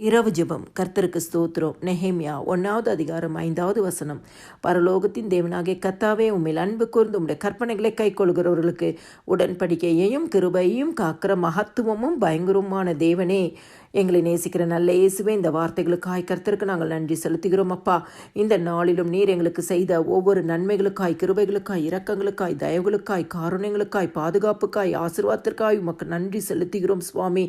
இரவு ஜெபம். கர்த்தருக்கு ஸ்தோத்திரம். நெஹேமியா ஒன்றாவது அதிகாரம் ஐந்தாவது வசனம். பரலோகத்தின் தேவனாகிய கத்தாவே உண்மையில் அன்பு கூர்ந்து உம்முடைய கற்பனைகளை கைக்கொள்கிறவர்களுக்கு உடன்படிக்கையையும் கிருபையும் காக்கிற மகத்துவமும் பயங்கரமான தேவனே. எங்களை நேசிக்கிற நல்ல இயேசுவே இந்த வார்த்தைகளுக்காய் கர்த்தருக்கு நாங்கள் நன்றி செலுத்துகிறோம் அப்பா. இந்த நாளிலும் நீர் எங்களுக்கு செய்த ஒவ்வொரு நன்மைகளுக்காய் கிருபைகளுக்காய் இரக்கங்களுக்காய் தயவுகளுக்காய் காரணங்களுக்காய் பாதுகாப்புக்காய் ஆசிர்வாதத்திற்காய் உமக்கு நன்றி செலுத்துகிறோம் சுவாமி.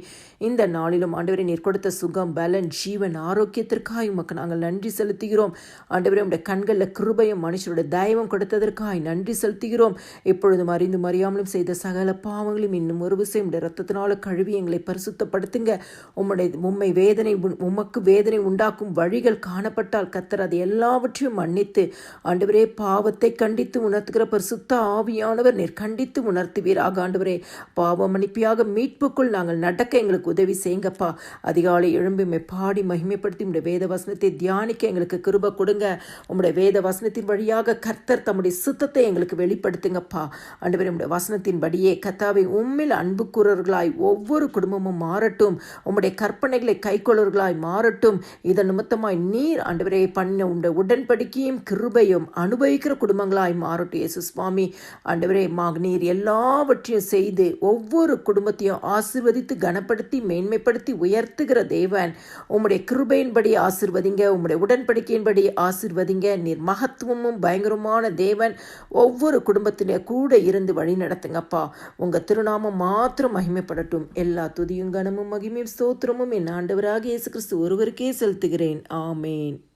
இந்த நாளிலும் ஆண்டவரை நீர் கொடுத்த சுகம் பலன் ஜீவன் ஆரோக்கியத்திற்காய் உமக்கு நாங்கள் நன்றி செலுத்துகிறோம். ஆண்டவரே உடைய கண்களில் கிருபையும் மனுஷருடைய தயவும் கொடுத்ததற்காய் நன்றி செலுத்துகிறோம். எப்பொழுதும் அறிந்தும் அறியாமலும் செய்த சகல பாவங்களையும் இன்னும் ஒரு விஷயம் உடைய ரத்தத்தினால கழுவி எங்களை பரிசுத்தப்படுத்துங்க. உம்முடைய உம்மை வேதனை உண்- உமக்கு வேதனை உண்டாக்கும் வழிகள் காணப்பட்டால் கத்தர் அதை எல்லாவற்றையும் மன்னித்து ஆண்டவரே பாவத்தை கண்டித்து உணர்த்துகிற பரிசுத்த ஆவியானவர் நீர் கண்டித்து உணர்த்துவீராக ஆண்டவரே. பாவ மன்னிப்பியாக மீட்புக்குள் நாங்கள் நடக்க எங்களுக்கு உதவி செய்யுங்கப்பா. அதிகாலை எழும்புமை பாடி மகிமைப்படுத்தி உடைய வேத வசனத்தை தியானிக்க எங்களுக்கு கிருப கொடுங்க. உம்முடைய வேத வசனத்தின் வழியாக கர்த்தர் தம்முடைய சுத்தத்தை எங்களுக்கு வெளிப்படுத்துங்கப்பா. ஆண்டவரே வசனத்தின் வசனத்தின்படியே கத்தாவை உம்மில் அன்பு ஒவ்வொரு குடும்பமும் மாறட்டும். உம்முடைய கற்பனைகளை கைக்கொள்ளவர்களாய் மாறட்டும். இதன் நிமித்தமாய் நீர் ஆண்டவரே பண்ண உண்ட உடன்படிக்கையும் கிருபையும் அனுபவிக்கிற குடும்பங்களாய் மாறட்டும் இயேசு சுவாமி. ஆண்டவரே மாக நீர் எல்லாவற்றையும் செய்து ஒவ்வொரு குடும்பத்தையும் ஆசிர்வதித்து கனப்படுத்தி மேன்மைப்படுத்தி உயர்த்துகிற தேவன். உம்முடைய கிருபையின்படி ஆசிர்வதிங்க உம்முடைய உடன்படிக்கையின்படி ஆசீர்வதிங்க. நீர் மகத்துவமும் பயங்கரமான தேவன் ஒவ்வொரு குடும்பத்திலே கூட இருந்து வழி நடத்துங்கப்பா. உங்க திருநாமம் மாத்திரம் மகிமைப்படட்டும். எல்லா துதியும் கனமும் மகிமையும் ஸ்தோத்திரமும் என் ஆண்டவராக இயேசு கிறிஸ்து ஒருவருக்கே செலுத்துகிறேன். ஆமேன்.